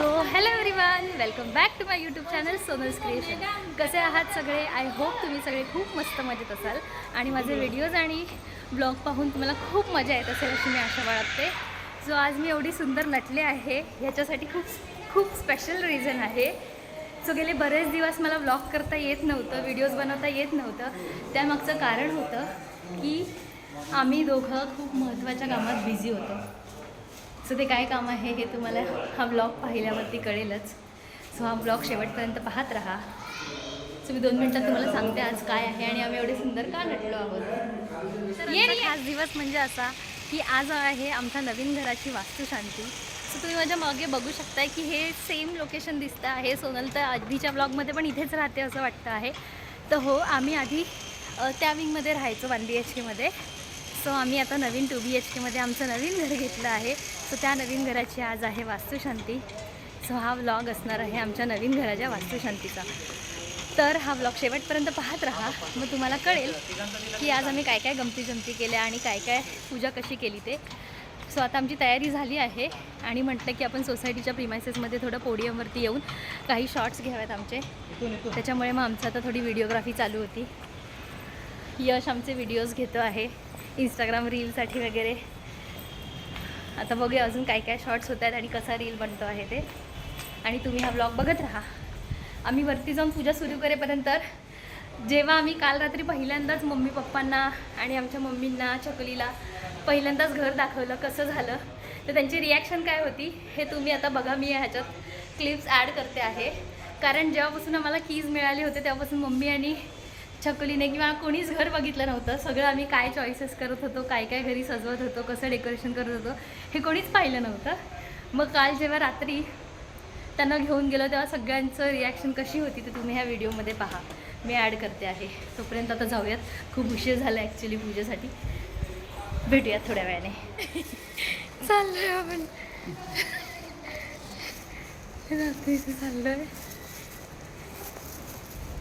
So hello everyone welcome back to my YouTube channel Sonal creation कसे आहात सगळे? I hope तुम्ही सगळे खूप मस्त मजेत असाल. आणि माझे व्हिडिओज आणि ब्लॉग पाहून तुम्हाला खूप मजा येत असेल अशी मी आशा बाळगते. सो आज मी एवढी सुंदर नटले आहे. ह्याच्यासाठी खूप खूप स्पेशल रिझन आहे. सो गेले बरेच दिवस मला ब्लॉग करता येत नव्हतं व्हिडिओज बनवता येत नव्हतं. त्यामागचं कारण होतं की आम्ही दोघं खूप महत्त्वाच्या कामात बिझी होतो. सो ते काय काम आहे हे तुम्हाला हा ब्लॉग पाहिल्यावरती कळेलच. सो हा ब्लॉग शेवटपर्यंत पाहत राहा. सो मी दोन मिनटात तुम्हाला सांगते आज काय आहे आणि आम्ही एवढे सुंदर का नटलो आहोत. तर खास दिवस म्हणजे असा की आज आहे आमच्या नवीन घराची वास्तुशांती. सो तुम्ही माझ्या मागे बघू शकताय की हे सेम लोकेशन दिसतं आहे. सोनल तर आधीच्या ब्लॉगमध्ये पण इथेच राहते असं वाटतं आहे. तर हो आम्ही आधी त्या विंगमध्ये राहायचो वन बी एच केमध्ये सो आम्ही आता नवीन टू बी एच केमध्ये आमचं नवीन घर घेतलं आहे. सो त्या नवीन घराची आज आहे वास्तुशांती. सो हा व्लॉग असणार आहे आमच्या नवीन घराच्या वास्तुशांतीचा. तर हा व्लॉग शेवटपर्यंत पाहत राहा. मग तुम्हाला कळेल की आज आम्ही काय काय गमती जमती केल्या आणि काय काय पूजा कशी केली ते. सो आता आमची तयारी झाली आहे आणि म्हटलं की आपण सोसायटीच्या प्रिमायसेसमध्ये थोडं पोडियमवरती येऊन काही शॉर्ट्स घ्याव्यात आमचे. त्याच्यामुळे मग आमचं आता थोडी व्हिडिओग्राफी चालू होती. यश आमचे व्हिडिओज घेतो आहे. इंस्टाग्राम रीलसाठी वगैरे. आता बघूया अजून काय काय शॉर्ट्स होत आहेत आणि कसा रील बनतो आहे ते. आणि तुम्ही हा ब्लॉग बघत राहा. आम्ही वरती जाऊन पूजा सुरू करेपर्यंत जेव्हा आम्ही काल रात्री पहिल्यांदाच मम्मी पप्पांना आणि आमच्या मम्मींना चकलीला पहिल्यांदाच घर दाखवलं कसं झालं तर त्यांची रिॲक्शन काय होती हे तुम्ही आता बघा. मी ह्याच्यात क्लिप्स ॲड करते आहे. कारण जेव्हापासून आम्हाला कीज मिळाली होते तेव्हापासून मम्मी आणि छकुलीने किंवा कोणीच घर बघितलं नव्हतं. सगळं आम्ही काय चॉईसेस करत होतो काय काय घरी सजवत होतो कसं डेकोरेशन करत होतो हे कोणीच पाहिलं नव्हतं. मग काल जेव्हा रात्री त्यांना घेऊन गेलो तेव्हा सगळ्यांचं रिॲक्शन कशी होती ते तुम्ही ह्या व्हिडिओमध्ये पहा. मी ॲड करते आहे. तोपर्यंत आता जाऊयात. खूप उशीर झाला ॲक्च्युली पूजेसाठी. भेटूयात थोड्या वेळाने. चाललं आहे आपण रात्रीचं चाललं आहे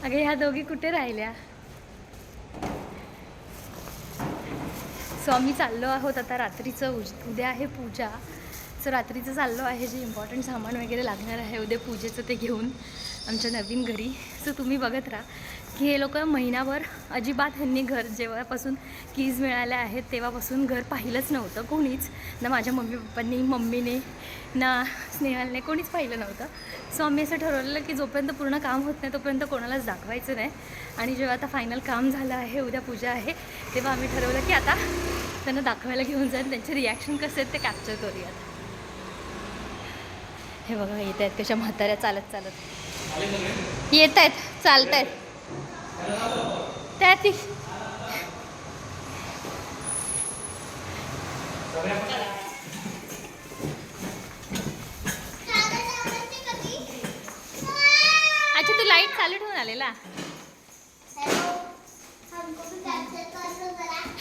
अगं ह्या दोघी कुठे राहिल्या? सो आम्ही चाललो आहोत आता रात्रीचं उज उद्या आहे पूजा. सो रात्रीचं चाललो आहे जे इम्पॉर्टंट सामान वगैरे लागणार आहे उद्या पूजेचं ते घेऊन आमच्या नवीन घरी. सो तुम्ही बघत राहा की हे लोक महिनाभर अजिबात ह्यांनी घर जेव्हापासून कीज मिळाल्या आहेत तेव्हापासून घर पाहिलंच नव्हतं कोणीच. ना माझ्या मम्मी पप्पांनी मम्मीने ना स्नेहालने कोणीच पाहिलं नव्हतं. सो आम्ही असं ठरवलेलं की जोपर्यंत पूर्ण काम होत नाही तोपर्यंत कोणालाच दाखवायचं नाही. आणि जेव्हा आता फायनल काम झालं आहे उद्या पूजा आहे तेव्हा आम्ही ठरवलं की आता त्यांना दाखवायला घेऊन जाऊन त्यांचे रिॲक्शन कसे आहेत ते कॅप्चर करूयात. हे बघा येत आहेत कशा म्हाताऱ्या चालत चालत. येत आहेत चालत आहेत. त्या ती अच्छा तू लाइट चालू ठेवून आलेला.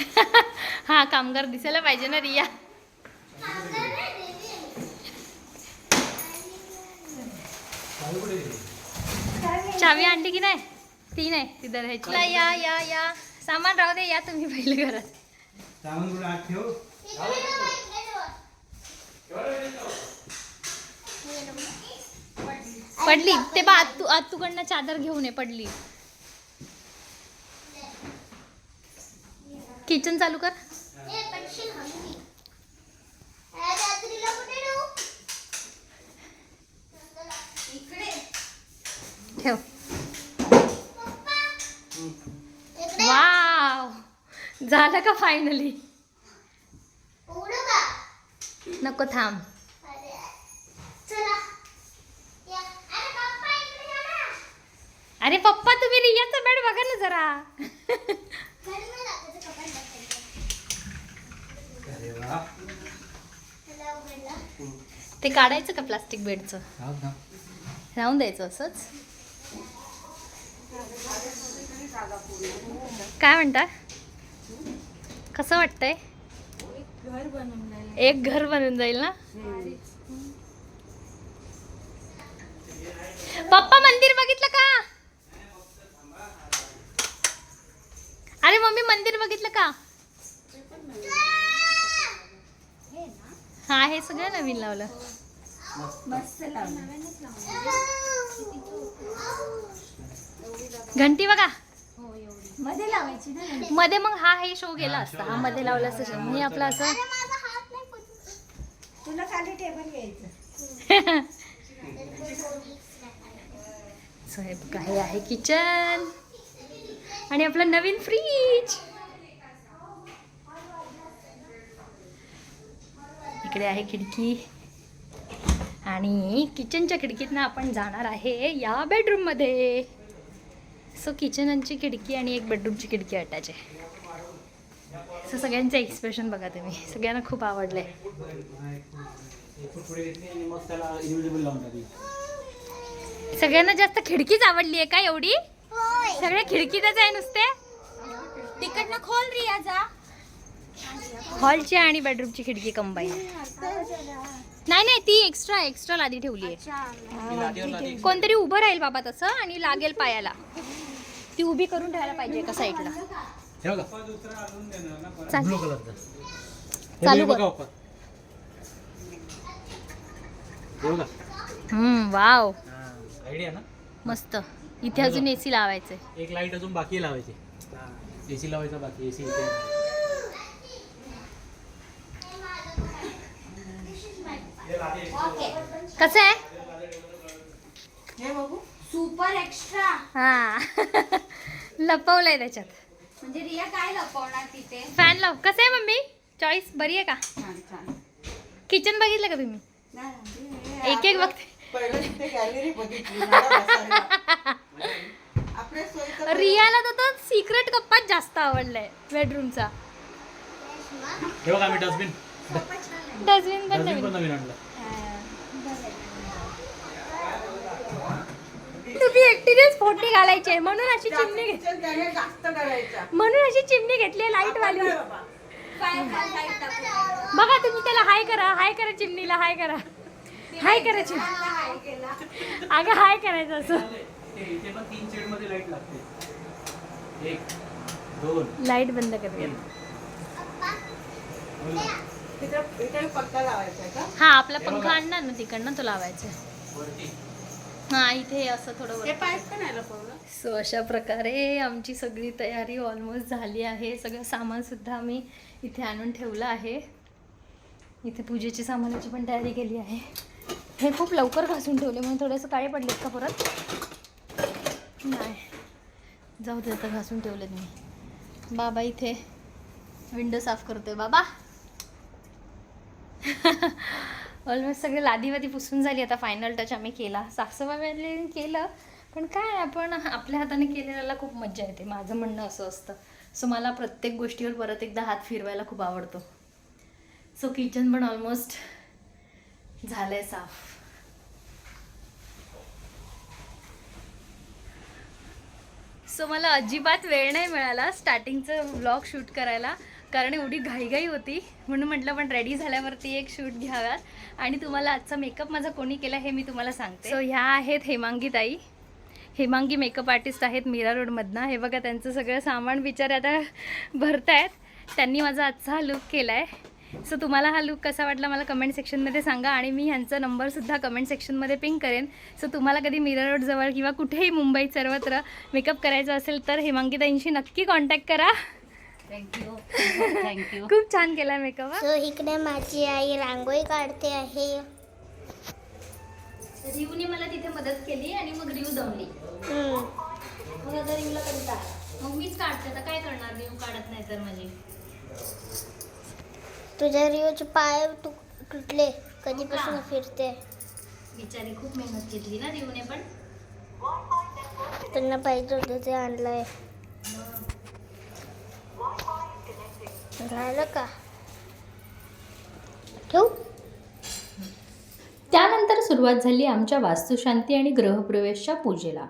हा कामगार दिसायला पाहिजे ना रिया? चावी आणली की नाही? ती नाही ती धरायची. या या या सामान राहू दे या तुम्ही पहिले घरात. पडली. ते बा आतू आतूकडनं चादर घेऊन ये पडली. किचन चालू कर. झालं का फायनली नको थांब. अरे पप्पा तुम्ही रियाचा बेड बघा ना जरा. ते काढायचं का प्लास्टिक बेडचं. राहून द्यायचं असंच? काय म्हणता? कसं वाटतंय? एक घर बनून जाईल ना? पप्पा मंदिर बघितलं का? अरे मम्मी मंदिर बघितलं का? हा हे सगळं नवीन लावलं. लावलं घंटी बघा. मध्ये लावायची ना. मध्ये मग हा हे शो गेला असता. हा मध्ये लावला असता मी आपला असं तुला खाली टेबल घ्यायचं. सो हे बघा हे आहे किचन? आणि आपलं नवीन फ्रीज इकडे आहे खिडकी. आणि किचनच्या खिडकीतनं आपण जाणार आहे या बेडरूममध्ये सो किचनची खिडकी आणि एक बेडरूमची खिडकी अटॅच आहे. सो सगळ्यांचं एक्सप्रेशन बघा तुम्ही. सगळ्यांना खूप लावून टाकली सगळ्यांना जास्त खिडकीच आवडली आहे का एवढी? सगळ्या खिडकीतच आहे नुसते? तिकडनं खोल रिया जा. हॉलची आणि बेडरूमची खिडकी कंबाईन नाही नाही ती एक्स्ट्रा एक्स्ट्रा लादी ठेवली आहे कोणतरी उभं राहील बाबा तसं आणि लागेल पायाला. ती उभी करून ठेवायला पाहिजे एका साईडला. चाल. कर. हम्म वाव. आयडिया ना? मस्त. इथे अजून एसी लावायचंय. एक लाइट अजून बाकी लावायची. एसी लावायचा बाकी एसी इथे. कसं आहे? एक्स्ट्रा हा. लपवलंय त्याच्यात. म्हणजे रिया काय लपवणार तिथे? फॅन लाव. कसं आहे मम्मी? चॉईस बरी आहे का? छान छान. किचन बघितलं का तुम्ही? नाही, एक एक बघते. पहिलं तिथे गॅलरी बघितली मला बसायला. आपल्या सोयीचं रियाला तर तो सिक्रेट कप्पाच जास्त आवडलाय बेडरूमचा हे डस्टबिन? डस्टबिन पण डस्टबिन नवीन. पण नवीन आणलं. तुम्ही एकटीनेच फोडणी घालायचे म्हणून अशी चिमणी घेत किचन त्याने जास्त करायचा. म्हणून अशी चिमणी घेतली लाइट वाली. बघा तुम्ही त्याला हाय करा हाय करा चिमणीला हाय करा. हाय करा चिमणी अगं हाय करायचं असं. ते इथे पण तीन शेडमध्ये लाइट बंद कर तीन तिथे इथे पत्ता लावायचा आहे का? हा आपला पंखा आणणार ना तिकडनं तो लावायचा हा इथे असं थोडं सो अशा प्रकारे आमची सगळी तयारी ऑलमोस्ट झाली आहे. सगळं सामानसुद्धा आम्ही इथे आणून ठेवलं आहे. इथे पूजेची सामानाची पण तयारी केली आहे. हे खूप लवकर घासून ठेवले म्हणून थोडेसे काळे पडलेत का परत? नाही. जाऊ दे आता घासून ठेवलेत मी. बाबा इथे विंडो साफ करतोय बाबा. ऑलमोस्ट सगळे लादीवादी पुसून झाली आता फायनल टच आम्ही केला. साफसफाई केलं पण काय आपण आपल्या हाताने केलेल्याला खूप मज्जा येते. माझं म्हणणं असं असतं. सो मला प्रत्येक गोष्टीवर परत एकदा हात फिरवायला खूप आवडतो. सो किचन पण ऑलमोस्ट झालंय साफ. सो मला अजिबात वेळ नाही मिळाला स्टार्टिंगचं व्लॉग शूट करायला. कारण एवढी घाईघाई होती म्हणून म्हटलं पण रेडी झाल्यावरती एक शूट घ्याव्यात. आणि तुम्हाला आजचा मेकअप माझा कोणी केला हे मी तुम्हाला सांगते. सो ह्या आहेत हेमांगी ताई. हेमांगी मेकअप आर्टिस्ट आहेत मीरा रोडमधनं हे बघा त्यांचं सगळं सामान बिचारे आता भरतायत. त्यांनी माझा आजचा हा लुक केला आहे सो तुम्हाला हा लुक कसा वाटला मला कमेंट सेक्शनमध्ये सांगा. आणि मी ह्यांचा नंबरसुद्धा कमेंट सेक्शनमध्ये पिंक करेन. सो तुम्हाला कधी मीरा रोडजवळ किंवा कुठेही मुंबईत सर्वत्र मेकअप करायचा असेल तर हेमांगीताईंशी नक्की कॉन्टॅक्ट करा. थँक्यू थँक्यू खूप छान केला मेकअप सो इकडे माझी आई रांगोळी काढते आहे. रिवने मला तिथे मदत केली आणि मग रिव जमली. हम्म. मग आता रिवला कंटाळा मग मीच काढते आता काय करणार? रिव काढत नाही तर माझी. तुझ्या रिओचे पाय तुक- तुटले. कधीपासून फिरते. बिचारी खूप मेहनत घेतली ना रिवने पण. त्यांना पाहिजे होतं ते आणलंय. झालं का? ठेवू? त्यानंतर सुरुवात झाली आमच्या वास्तुशांती आणि ग्रहप्रवेशच्या पूजेला.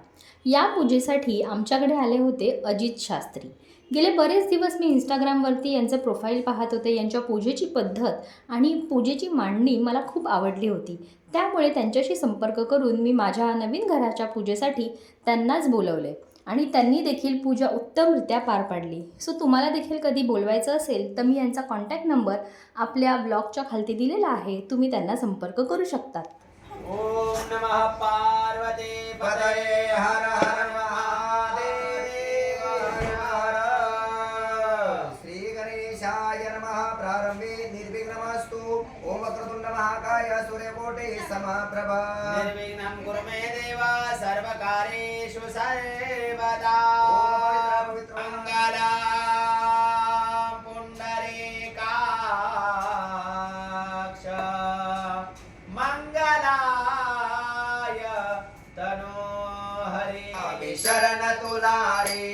या पूजेसाठी आमच्याकडे आले होते अजित शास्त्री. गेले बरेच दिवस मी इंस्टाग्रामवरती यांचं प्रोफाईल पाहत होते यांच्या पूजेची पद्धत आणि पूजेची मांडणी मला खूप आवडली होती. त्यामुळे त्यांच्याशी संपर्क करून मी माझ्या नवीन घराच्या पूजेसाठी त्यांनाच बोलवले. आणि त्यांनी देखील पूजा उत्तमरित्या पार पाडली. सो तुम्हाला देखील कधी बोलवायचं असेल तर मी यांचा कॉन्टॅक्ट नंबर आपल्या ब्लॉगच्या खालती दिलेला आहे. तुम्ही त्यांना संपर्क करू शकतात ओम नमः पार्वते पदये हर हर महादेव। हर श्री गणेशाय नमः प्रारंभे निर्विघ्नमस्तु। ओम वक्रतुण्ड महाकाय सूर्यकोटे समप्रभ। सर्वकार्येषु सर्वदा मङ्गलां पुण्डरीकाक्ष। मङ्गलाय तनोहरे शरण तुला रे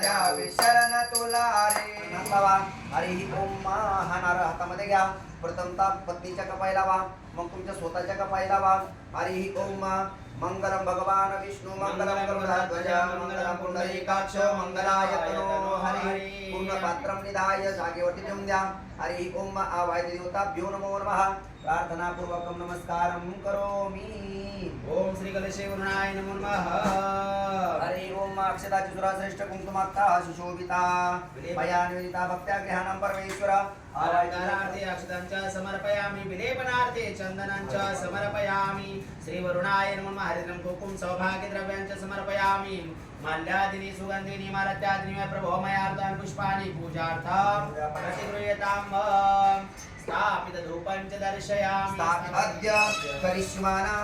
द्यावी शरण तुला रे. नसावा अरे ही ओम हा नारळ हातामध्ये घ्या. प्रथमतः पत्नीच्या कपाई लावा. मग तुमच्या स्वतःच्या कपाई लावा. अरे ही ओम मंगलम भगवान विष्णू मंगलम गरुडाध्वज मंगलम पुंडरीकाक्ष मंगलाय तनो हरी. पूर्ण पात्रम निधाय जागेवरती ठेवून द्या. हरी ओम आवाय देवताभ्यो नमो नमः. प्रार्थना पूर्वकम नमस्कारम करोमि. ओम श्री गणेशे वरुणाय नमो नमः। हरे ओम अक्षदाची सुराश्रेष्ठ कुंकुमाक्ता सुशोभिता। मया निवेदिता भक्त्या गृहाणां परमेश्वर। अलंकारार्थे अक्षतांच्या समर्पयामि विलेपनार्थे चंदनांच्या समर्पयामि। श्री वरुणाय नमो नमः। हरिद्रं कुकुम सौभाग्य द्रव्यांच्या समर्पयामि। माल्यादिनी सुगंधिनी मालत्यादिनी प्रभो मयार्तान् पुष्पाणि पूजार्थं प्रतिगृह्यतां। अद्य करिष्माना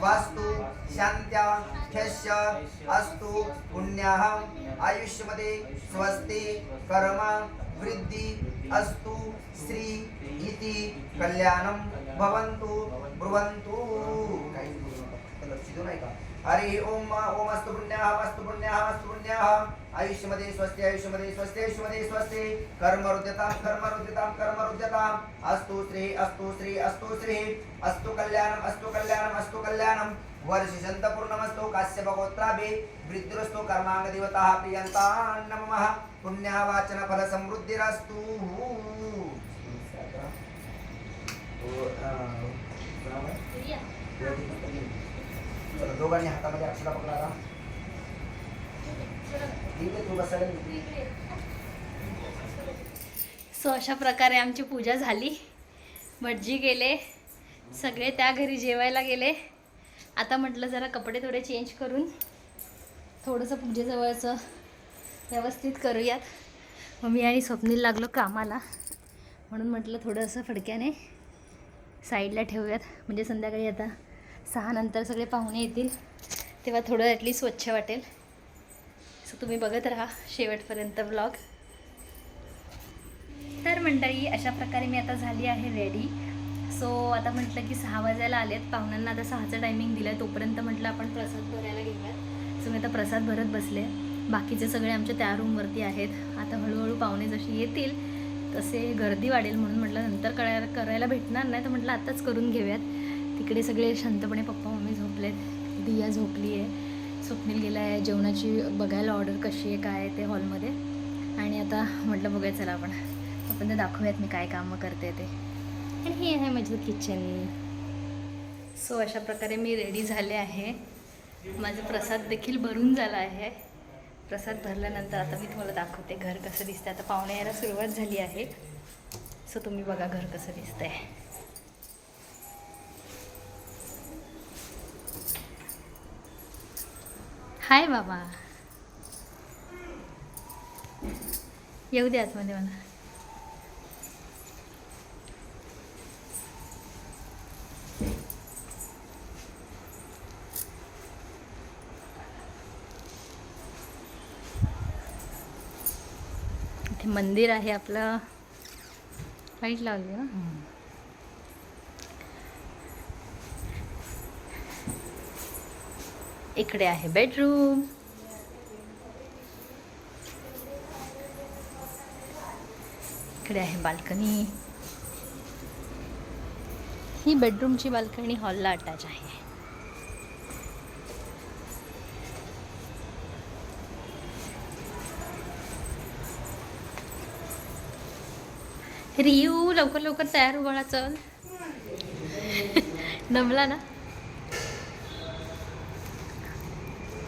वास्तु शांत्या ह्यस्य अस्तु पुण्याः आयुष्यमध्ये स्वस्ति कर्म वृद्धि अस्तु श्री इति कल्याणं भवन्तु ब्रुवन्तु। काही लक्ष देऊ नाही का हरी ओम ओम अस्तु पुण्याः अस्तु पुण्याः अस्तु पुण्याः। आयुष्यमध्ये स्वस्ति आयुष्यमध्ये स्वस्ति आयुष्यमध्ये स्वस्ति। कर्म रुद्यतां कर्म रुद्यतां कर्म रुद्यताम्। अस्तु श्री अस्तु श्री अस्तु श्री। अस्तु कल्याणम् अस्तु कल्याणम् अस्तु कल्याणम्। वर्षिषन्त पूर्णमस्तु काश्यप गोत्राभि वृद्धिरस्तु कर्मांग देवताः प्रियन्ता नमः पुण्यावाचन फल समृद्धिरस्तु चला, दोघांनी हातामध्ये अक्षरा पकडा ठीक आहे तू बसायला सो अशा प्रकारे आमची पूजा झाली. भटजी गेले. सगळे त्या घरी जेवायला गेले. आता म्हटलं जरा कपडे थोडे चेंज करून थोडंसं पूजेजवळचं व्यवस्थित करूयात. मग मी आणि स्वप्नील लागलो कामाला. म्हणून म्हटलं थोडंसं फडक्याने साईडला ठेवूयात. म्हणजे संध्याकाळी आता सहानंतर सगळे पाहुणे येतील तेव्हा थोडं ॲटलीस्ट स्वच्छ वाटेल. सो तुम्ही बघत राहा शेवटपर्यंत ब्लॉग तर मंडळी अशा प्रकारे मी आता झाली आहे रेडी सो आता म्हटलं की सहा वाजायला आलेत. पाहुण्यांना आता सहाचं टायमिंग दिलं आहे तोपर्यंत म्हटलं आपण प्रसाद भरायला घेऊयात. सो मी आता प्रसाद भरत बसले. बाकीचे सगळे आमच्या त्या रूमवरती आहेत. आता हळूहळू पाहुणे जशी येतील तसे गर्दी वाढेल म्हणून म्हटलं नंतर करायला करायला भेटणार नाही. तर म्हटलं आत्ताच करून घेऊयात. तिकडे सगळे शांतपणे पप्पा मम्मी झोपलेत. दिया झोपली आहे स्वप्नील गेला आहे जेवणाची बघायला ऑर्डर कशी आहे काय आहे ते हॉलमध्ये आणि आता म्हटलं बघूया चला आपण. आपण ते दाखवूयात मी काय कामं करते ते. आणि हे आहे माझं किचन सो अशा प्रकारे मी रेडी झाले आहे. माझं प्रसाद देखील भरून झाला आहे. प्रसाद भरल्यानंतर आता मी तुम्हाला दाखवते घर कसं दिसतं आता पाहुणे यायला सुरुवात झाली आहे. सो तुम्ही बघा घर कसं दिसतंय. हाय बाबा. येऊ दे आतमध्ये मला. इथे मंदिर आहे आपलं. लाइट लावली ना? इकडे आहे बेडरूम. इकडे आहे बाल्कनी. ही बेडरूमची बाल्कनी हॉलला अटॅच आहे. रियू लवकर लवकर तयार हो चल. नमला ना?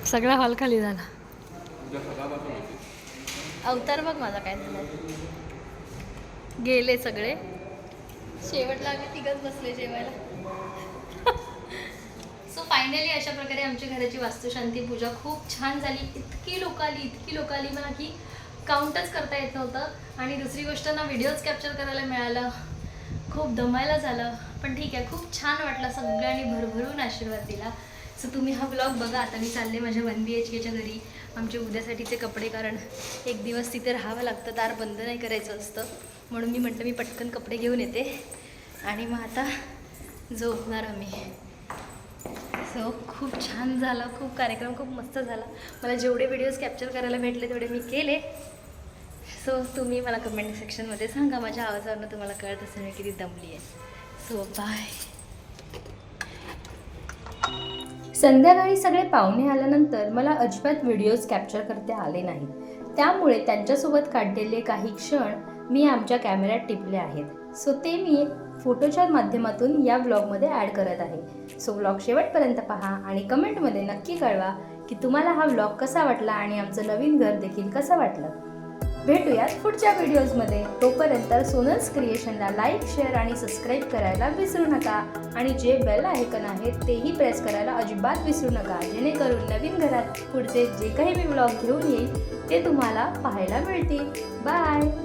सगळा हॉल खाली झाला. अवतार बघ माझा काय झाला. गेले सगळे. शेवटला आम्ही तिघच बसले जेवायला. सो फायनली अशा प्रकारे आमच्या घराची वास्तुशांती पूजा खूप छान झाली. इतकी लोक आली इतकी लोक आली मला की काउंटच करता येत नव्हतं. आणि दुसरी गोष्ट ना व्हिडिओज कॅप्चर करायला मिळालं. खूप दमायला झालं. पण ठीक आहे खूप छान वाटलं सगळ्यांनी भरभरून आशीर्वाद दिला. सो तुम्ही हा ब्लॉग बघा. आता मी चालले माझ्या वन बी एच केच्या घरी. आमचे उद्यासाठीचे कपडे कारण एक दिवस तिथे राहावं लागतं. दार बंद नाही करायचं असतं. म्हणून मी म्हटलं मी पटकन कपडे घेऊन येते. आणि मग आता झोपणार आम्ही. सो खूप छान झालं. खूप कार्यक्रम खूप मस्त झाला. मला जेवढे व्हिडिओज कॅप्चर करायला भेटले तेवढे मी केले. सो तुम्ही मला कमेंट सेक्शनमध्ये सांगा. माझ्या आवाजावरनं तुम्हाला कळत असेल मी किती दमली आहे सो बाय संध्याकाळी सगळे पाहुणे आल्यानंतर मला अजिबात व्हिडिओज कॅप्चर करता आले नाहीत. त्यामुळे त्यांच्यासोबत काढलेले काही क्षण मी आमच्या कॅमेऱ्यात टिपले आहेत. सो ते मी फोटोच्या माध्यमातून या ब्लॉगमध्ये ॲड करत आहे. सो ब्लॉग शेवटपर्यंत पहा आणि कमेंटमध्ये नक्की कळवा की तुम्हाला हा ब्लॉग कसा वाटला आणि आमचं नवीन घर देखील कसं वाटलं. भेटूयात पुढच्या व्हिडिओजमध्ये. तोपर्यंत सोनल्स क्रिएशनला लाईक शेअर आणि सबस्क्राईब करायला विसरू नका. आणि जे बेल आयकन आहे तेही प्रेस करायला अजिबात विसरू नका. जेणेकरून नवीन घरात पुढचे जे काही मी ब्लॉग घेऊन येईल ते तुम्हाला पाहायला मिळतील. बाय!